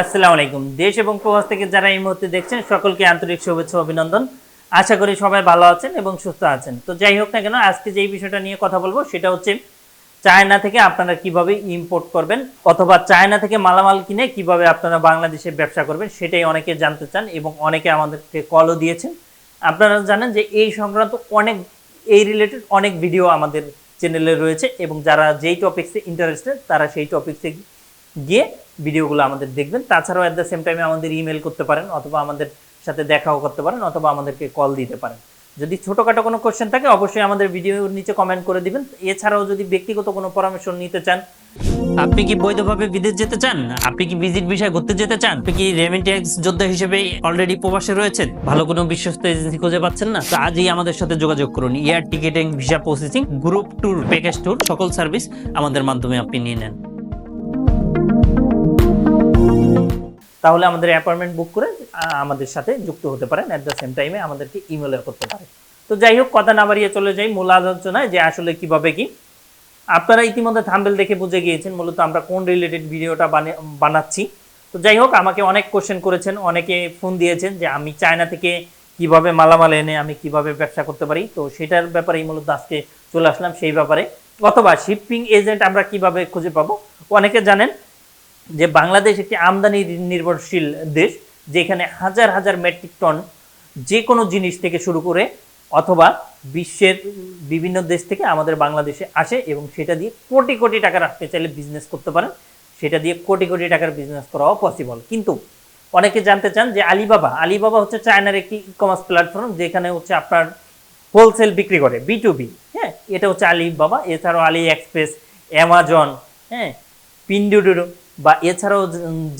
আসসালামু আলাইকুম। দেশ এবং প্রবাস থেকে যারা এই মুহূর্তে দেখছেন, সকলকে আন্তরিক শুভেচ্ছা অভিনন্দন। আশা করি সবাই ভালো আছেন এবং সুস্থ আছেন। তো যাই হোক না কেন, আজকে যেই বিষয়টা নিয়ে কথা বলব সেটা হচ্ছে, চায়না থেকে আপনারা কীভাবে ইম্পোর্ট করবেন অথবা চায়না থেকে মালামাল কিনে কীভাবে আপনারা বাংলাদেশে ব্যবসা করবেন সেটাই অনেকে জানতে চান এবং অনেকে আমাদেরকে কলও দিয়েছেন। আপনারা জানেন যে এই সংক্রান্ত অনেক, এই রিলেটেড অনেক ভিডিও আমাদের চ্যানেলে রয়েছে এবং যারা যেই টপিক্সে ইন্টারেস্টেড তারা সেই টপিক্সে গিয়ে ভিডিওগুলো আমাদের দেখবেন। তাছাড়াও অ্যাট দ্য সেম টাইমে আমাদের ইমেল করতে পারেন অথবা আমাদের সাথে দেখাও করতে পারেন অথবা আমাদেরকে কল দিতে পারেন। যদি ছোটোখাটো কোনো কোশ্চেন থাকে, অবশ্যই আমাদের ভিডিওর নিচে কমেন্ট করে দিবেন। এছাড়াও যদি ব্যক্তিগত কোনো পরামর্শ নিতে চান। আপনি কি বৈধভাবে বিদেশ যেতে চান? আপনি কি ভিজিট বিষয় ঘুরতে যেতে চান? আপনি কি রেমিটেন্স যোদ্ধা হিসেবে অলরেডি প্রবাসে রয়েছেন? ভালো কোনো বিশ্বস্ত এজেন্সি খুঁজে পাচ্ছেন না? তো আজই আমাদের সাথে যোগাযোগ করুন। Air ticketing visa processing group tour package tour সকল সার্ভিস আমাদের মাধ্যমে আপনি নিয়ে নেন। তাহলে আমাদের অ্যাপয়েন্টমেন্ট বুক করে আমাদের সাথে যুক্ত হতে পারেন অ্যাট দ্য সেম টাইমে আমাদেরকে ইমেলও করতে পারেন। তো যাই হোক, কথা না বাড়িয়ে চলে যাই মূল আলোচনায় যে আসলে কীভাবে কি। আপনারা ইতিমধ্যে থাম্বেল দেখে বুঝে গিয়েছেন মূলত আমরা কোন রিলেটেড ভিডিওটা বানে- বানাচ্ছি। তো যাই হোক, আমাকে অনেক কোশ্চেন করেছেন, অনেকে ফোন দিয়েছেন যে আমি চায়না থেকে কীভাবে মালামাল এনে আমি কীভাবে ব্যবসা করতে পারি। তো সেটার ব্যাপারেই মূলত আজকে চলে আসলাম সেই ব্যাপারে। অথবা শিপিং এজেন্ট আমরা কীভাবে খুঁজে পাবো? অনেকে জানেন যে বাংলাদেশ একটি আমদানি নির্ভরশীল দেশ, যেখানে হাজার হাজার মেট্রিক টন যে কোনো জিনিস থেকে শুরু করে অথবা বিশ্বের বিভিন্ন দেশ থেকে আমাদের বাংলাদেশে আসে এবং সেটা দিয়ে কোটি কোটি টাকা রাখতে চাইলে বিজনেস করতে পারেন। সেটা দিয়ে কোটি কোটি টাকার বিজনেস করাও পসিবল কিন্তু অনেকে জানতে চান যে আলিবাবা আলিবাবা হচ্ছে চায়নার একটি ই কমার্স প্ল্যাটফর্ম যেখানে হচ্ছে আপনার হোলসেল বিক্রি করে বি টু বি হ্যাঁ এটা হচ্ছে আলিবাবা, এছাড়াও আলি এক্সপ্রেস অ্যামাজন হ্যাঁ পিন্ডুডুরু বা এছাড়াও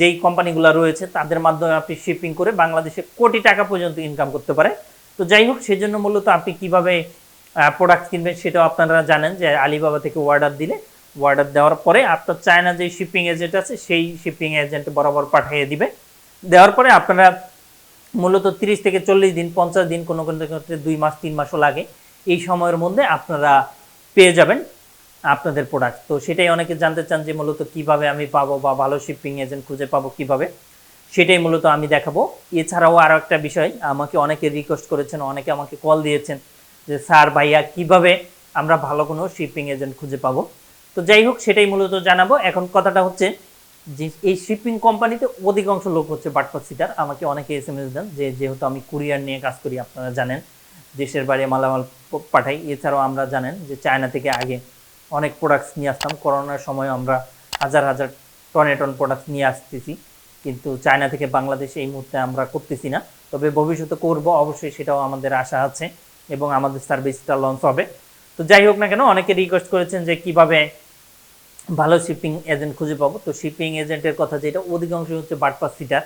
যেই কোম্পানিগুলো রয়েছে, তাদের মাধ্যমে আপনি শিপিং করে বাংলাদেশে কোটি টাকা পর্যন্ত ইনকাম করতে পারে। তো যাই হোক, সেজন্য মূলত আপনি কীভাবে প্রোডাক্ট কিনবেন সেটাও আপনারা জানেন যে আলিবাবা থেকে অর্ডার দিলে অর্ডার দেওয়ার পরে আপনার চায়না যে শিপিং এজেন্ট আছে, সেই শিপিং এজেন্ট বরাবর পাঠিয়ে দিবে। দেওয়ার পরে আপনারা মূলত তিরিশ থেকে চল্লিশ দিন, পঞ্চাশ দিন কোনো কোনো ক্ষেত্রে দুই মাস, তিন মাসও লাগে। এই সময়ের মধ্যে আপনারা পেয়ে যাবেন। আপনাদের প্রোডাক্ট তো সেটাই অনেকে জানতে চান যে মূলত কীভাবে আমি পাবো বা ভালো শিপিং এজেন্ট খুঁজে পাবো কীভাবে, সেটাই মূলত আমি দেখাবো। এছাড়াও আরও একটা বিষয়, আমাকে অনেকে রিকোয়েস্ট করেছেন, অনেকে আমাকে কল দিয়েছেন যে, স্যার ভাইয়া, কীভাবে আমরা ভালো কোনো শিপিং এজেন্ট খুঁজে পাবো? তো যাই হোক, সেটাই মূলত জানাব। এখন কথাটা হচ্ছে যে, এই শিপিং কোম্পানিতে অধিকাংশ লোক হচ্ছে বাটপার সিটার। আমাকে অনেকে এস এম এস দেন যে, যেহেতু আমি কুরিয়ার নিয়ে কাজ করি, আপনারা জানেন, দেশের বাইরে মালামাল পাঠাই। এছাড়াও আমরা জানেন যে, চায়না থেকে আগে অনেক প্রোডাক্টস নিয়ে আসতাম। করোনার সময় আমরা হাজার হাজার টনে টন প্রোডাক্টস নিয়ে আসতেছি। কিন্তু চায়না থেকে বাংলাদেশে এই মুহূর্তে আমরা করতেছি না। তবে ভবিষ্যতে করব, অবশ্যই সেটাও আমাদের আশা আছে এবং আমাদের সার্ভিসটা লঞ্চ হবে। তো যাই হোক না কেন, অনেকে রিকোয়েস্ট করেছেন যে কীভাবে ভালো শিপিং এজেন্ট খুঁজে পাবো। তো শিপিং এজেন্টের কথা যেটা অধিকাংশ হচ্ছে বাটপাস সিটার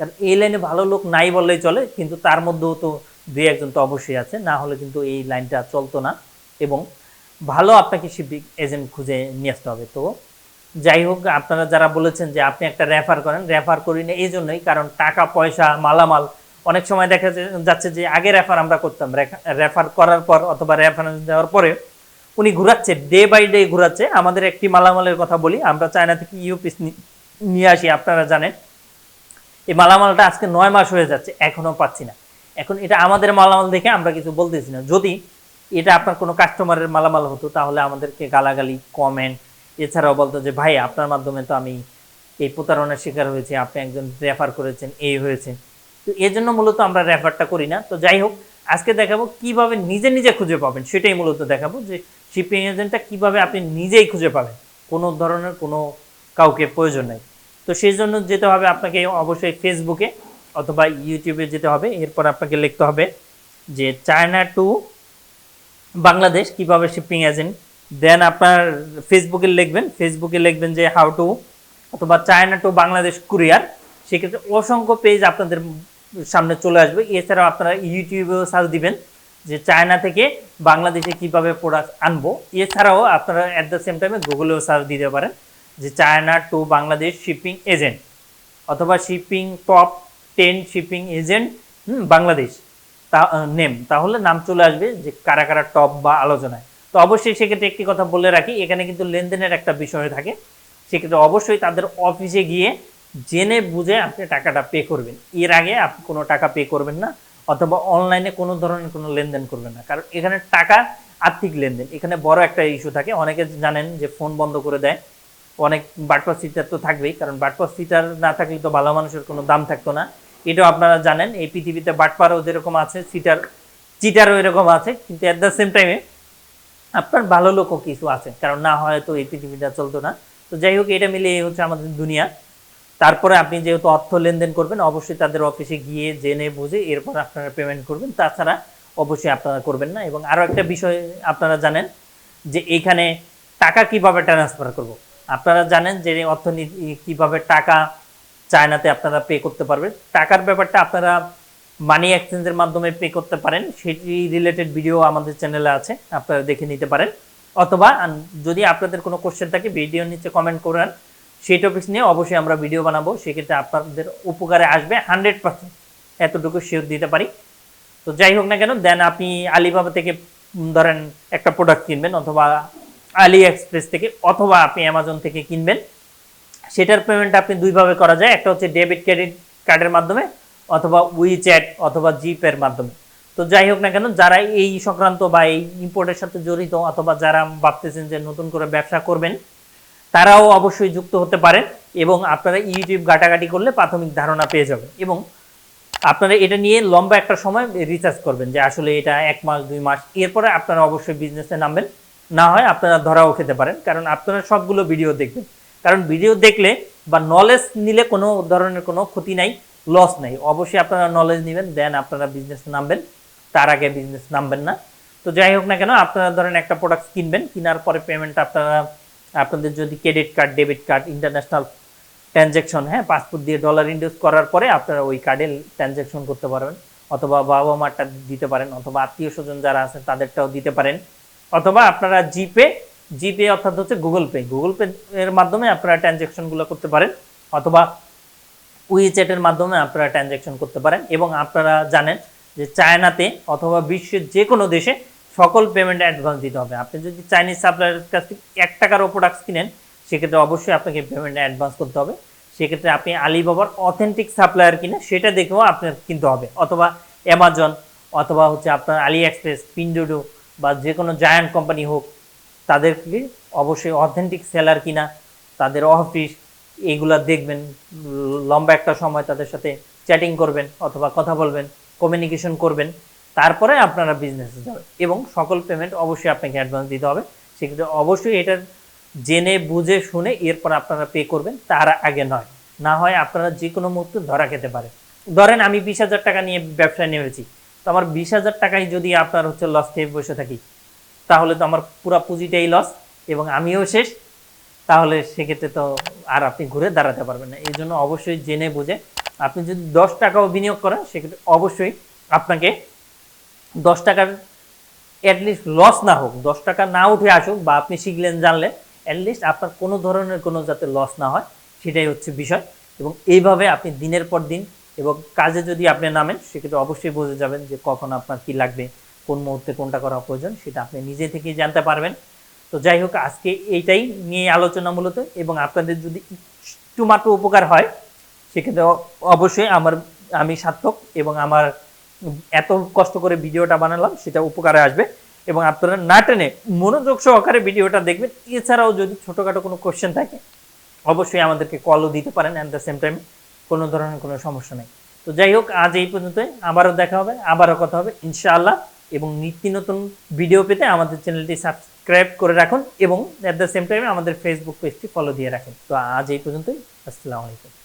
কারণ এই লাইনে ভালো লোক নাই বললেই চলে, কিন্তু তার মধ্যেও তো দুই একজন তো অবশ্যই আছে। না হলে কিন্তু এই লাইনটা চলতো না। এবং ভালো আপনাকে শিপিং এজেন্ট খুঁজে নিয়ে আসতে হবে। তো যাই হোক, আপনারা যারা বলেছেন যে আপনি একটা রেফার করেন রেফার করি না এই জন্যই কারণ টাকা, পয়সা, মালামাল, অনেক সময় দেখা যাচ্ছে যে আগে রেফার আমরা করতাম। রেফার করার পর অথবা রেফারেন্স দেওয়ার পরে উনি ঘুরাচ্ছে ডে বাই ডে ঘুরাচ্ছে। আমাদের একটি মালামালের কথা বলি, আমরা চায়না থেকে ইউপিস নিয়ে আসি, আপনারা জানেন। এই মালামালটা আজকে নয় মাস হয়ে যাচ্ছে এখনও পাচ্ছি না। এখন এটা আমাদের মালামাল দেখে আমরা কিছু বলতেছি না। যদি এটা আপনার কোনো কাস্টমারের মালামাল হতো, তাহলে আমাদেরকে গালাগালি কমেন্ট এছাড়াও বলতো যে, ভাই, আপনার মাধ্যমে তো আমি এই প্রতারণার শিকার হয়েছে, আপনি একজন রেফার করেছেন, এই হয়েছে। তো এই জন্য মূলত আমরা রেফারটা করি না। তো যাই হোক, আজকে দেখাবো কীভাবে নিজে নিজে খুঁজে পাবেন, সেটাই মূলত দেখাবো যে শিপিং এজেন্টটা কীভাবে আপনি নিজেই খুঁজে পাবেন। কোনো ধরনের কোনো কাউকে প্রয়োজন নাই। তো সেই জন্য যেতে হবে আপনাকে অবশ্যই ফেসবুকে অথবা ইউটিউবে যেতে হবে। এরপর আপনাকে লিখতে হবে যে চায়না টু বাংলাদেশ, কীভাবে শিপিং এজেন্ট দেন আপনার ফেসবুকে লিখবেন ফেসবুকে লিখবেন যে হাউ টু অথবা চায়না টু বাংলাদেশ কুরিয়ার সেক্ষেত্রে অসংখ্য পেজ আপনাদের সামনে চলে আসবে। এছাড়াও আপনারা ইউটিউবেও সার্চ দিবেন যে চায়না থেকে বাংলাদেশে কীভাবে প্রোডাক্ট আনব। এছাড়াও আপনারা অ্যাট দ্য সেম টাইমে গুগলেও সার্চ দিতে পারেন যে China to Bangladesh shipping agent অথবা shipping top ten shipping agent Bangladesh name. তাহলে নাম চলে আসবে যে কারা কারা টপ বা আলোচনায়। তো অবশ্যই সেক্ষেত্রে একটি কথা বলে রাখি, এখানে কিন্তু লেনদেনের একটা বিষয় থাকে। সেক্ষেত্রে অবশ্যই তাদের অফিসে গিয়ে জেনে বুঝে আপনি টাকাটা পে করবেন। এর আগে আপনি কোনো টাকা পে করবেন না, অথবা অনলাইনে কোনো ধরনের কোনো লেনদেন করবেন না। কারণ এখানে টাকা আর্থিক লেনদেন। এখানে বড় একটা ইস্যু থাকে। অনেকে জানেন যে ফোন বন্ধ করে দেয়। অনেক বাটপাস সিটার তো থাকবেই। কারণ বাটপাস সিটার না থাকলে তো ভালো মানুষের কোনো দাম থাকতো না। এটাও আপনারা জানেন, এই পৃথিবীতে বাটপারও যেরকম আছে সিটার চিটারও এরকম আছে, কিন্তু অ্যাট দ্য সেম টাইমে আপনার ভালো লোকও কিছু আছে, কারণ না হয় তো এই পৃথিবীটা চলতো না। তো যাই হোক, এটা মিলে এই হচ্ছে আমাদের দুনিয়া। তারপরে আপনি যেহেতু অর্থ লেনদেন করবেন, অবশ্যই তাদের অফিসে গিয়ে জেনে বুঝে এরপর আপনারা পেমেন্ট করবেন। তাছাড়া অবশ্যই আপনারা করবেন না। এবং আরও একটা বিষয় আপনারা জানেন, যে এইখানে টাকা কীভাবে ট্রান্সফার করব। আপনারা জানেন যে অর্থনীতি কীভাবে টাকা চায়নাতে আপনারা পে করতে পারবেন। টাকার ব্যাপারটা আপনারা মানি এক্সচেঞ্জের মাধ্যমে পে করতে পারেন। সেটি রিলেটেড ভিডিও আমাদের চ্যানেলে আছে, আপনারা দেখে নিতে পারেন। অথবা যদি আপনাদের কোনো কোশ্চেন থাকে ভিডিওর নিচে কমেন্ট করেন সেই টপিক্স নিয়ে অবশ্যই আমরা ভিডিও বানাবো। সেক্ষেত্রে আপনাদের উপকারে আসবে হান্ড্রেড পার্সেন্ট এতটুকু শিওর দিতে পারি। তো যাই হোক না কেন দেন আপনি আলিবাবা থেকে ধরেন একটা প্রোডাক্ট কিনবেন অথবা আলি এক্সপ্রেস থেকে, অথবা আপনি অ্যামাজন থেকে কিনবেন। সেটার পেমেন্ট আপনি দুইভাবে করা যায়। একটা হচ্ছে ডেবিট ক্রেডিট কার্ডের মাধ্যমে অথবা উইচ্যাট অথবা জিপের মাধ্যমে। তো যাই হোক না কেন, যারা এই সংক্রান্ত বা এই ইম্পোর্টের সাথে জড়িত অথবা যারা ভাবতেছেন যে নতুন করে ব্যবসা করবেন, তারাও অবশ্যই যুক্ত হতে পারেন এবং আপনারা ইউটিউব ঘাটাঘাটি করলে প্রাথমিক ধারণা পেয়ে যাবেন এবং আপনারা এটা নিয়ে লম্বা একটা সময় রিসার্চ করবেন যে আসলে এটা এক মাস, দুই মাস, এরপরে আপনারা অবশ্যই বিজনেসে নামবেন। না হয় আপনারা ধরাও খেতে পারেন, কারণ আপনারা সবগুলো ভিডিও দেখবেন। কারণ ভিডিও দেখলে বা নলেজ নিলে কোনো ধরনের কোনো ক্ষতি নাই লস নাই। অবশ্যই আপনারা নলেজ নেবেন দেন আপনারা বিজনেস নামবেন। তার আগে বিজনেস নামবেন না। তো যাই হোক না কেন, আপনারা ধরেন একটা প্রোডাক্ট কিনবেন, কেনার পরে পেমেন্ট আপনারা, আপনাদের যদি credit card debit card international transaction হ্যাঁ পাসপোর্ট দিয়ে ডলার ইনভেস্ট করার পরে আপনারা ওই কার্ডে ট্রানজ্যাকশন করতে পারবেন। অথবা বাবা মারটা দিতে পারেন, অথবা আত্মীয় স্বজন যারা আছেন তাদেরটাও দিতে পারেন। অথবা আপনারা জিপে জিপে অর্থাৎ হচ্ছে গুগল পে। গুগল পে এর মাধ্যমে আপনারা ট্রানজ্যাকশনগুলো করতে পারেন, অথবা উইচ্যাটের মাধ্যমে আপনারা ট্রানজ্যাকশন করতে পারেন, এবং আপনারা জানেন যে চায়নাতে অথবা বিশ্বের যে কোনো দেশে সকল পেমেন্ট অ্যাডভান্স দিতে হবে। আপনি যদি চাইনিজ সাপ্লায়ারের কাছ থেকে এক টাকারও প্রোডাক্টস কিনেন, সেক্ষেত্রে অবশ্যই আপনাকে পেমেন্ট অ্যাডভান্স করতে হবে। সেক্ষেত্রে আপনি আলিবাবার অথেন্টিক সাপ্লায়ার কিনে সেটা দেখেও আপনার কিনতে হবে, অথবা অ্যামাজন অথবা হচ্ছে আপনার আলি এক্সপ্রেস পিন্ডোডো বা যে কোনো জায়ান্ট কোম্পানি হোক তাদেরকে অবশ্যই অথেন্টিক সেলার কিনা, তাদের অফিস এইগুলা দেখবেন, লম্বা একটা সময় তাদের সাথে চ্যাটিং করবেন অথবা কথা বলবেন কমিউনিকেশন করবেন, তারপরে আপনারা বিজনেসে যাবেন এবং সকল পেমেন্ট অবশ্যই আপনাকে অ্যাডভান্স দিতে হবে। সেক্ষেত্রে অবশ্যই এটার জেনে, বুঝে, শুনে এরপর আপনারা পে করবেন, তার আগে নয়। না হয় আপনারা যে কোনো মুহূর্তে ধরা খেতে পারে। ধরেন আমি বিশ হাজার টাকা নিয়ে ব্যবসায় নেমেছি। তো আমার বিশ হাজার টাকায় যদি আপনার হচ্ছে লস খেয়ে বসে থাকি তাহলে তো আমার পুরো পুঁজিটাই লস এবং আমিও শেষ। তাহলে সেক্ষেত্রে তো আর আপনি ঘুরে দাঁড়াতে পারবেন না। এই জন্য অবশ্যই জেনে বুঝে আপনি যদি দশ টাকাও বিনিয়োগ করেন, সেক্ষেত্রে অবশ্যই আপনাকে দশ টাকার অ্যাটলিস্ট লস না হোক, দশ টাকা না উঠে আসুক বা আপনি শিখলেন, জানলেন অ্যাটলিস্ট আপনার কোনো ধরনের কোনো যাতে লস না হয়, সেটাই হচ্ছে বিষয়। এবং এইভাবে আপনি দিনের পর দিন এবং কাজে যদি আপনি নামেন, সেক্ষেত্রে অবশ্যই বুঝে যাবেন যে কখন আপনার কি লাগবে। কোন মুহূর্তে কোনটা করা প্রয়োজন সেটা আপনি নিজে থেকেই জানতে পারবেন। তো যাই হোক, আজকে এইটাই নিয়ে আলোচনা মূলত এবং আপনাদের যদি একটু মাত্র উপকার হয়, সেক্ষেত্রে অবশ্যই আমার, আমি সার্থক এবং আমার এত কষ্ট করে ভিডিওটা বানালাম, সেটা উপকারে আসবে এবং আপনারা না টেনে মনোযোগ সহকারে ভিডিওটা দেখবেন। এছাড়াও যদি ছোটোখাটো কোনো কোশ্চেন থাকে, অবশ্যই আমাদেরকে কলও দিতে পারেন অ্যাট দ্য সেম টাইম কোনো ধরনের কোনো সমস্যা নেই। তো যাই হোক, আজ এই পর্যন্তই। আবারও দেখা হবে, আবারও কথা হবে। ইনশাআল্লাহ। এবং নিত্য নতুন ভিডিও পেতে আমাদের চ্যানেলটি সাবস্ক্রাইব করে রাখুন এবং অ্যাট দ্য সেম টাইমে আমাদের ফেসবুক পেজটি ফলো দিয়ে রাখুন। তো আজ এই পর্যন্তই। আসসালামু আলাইকুম।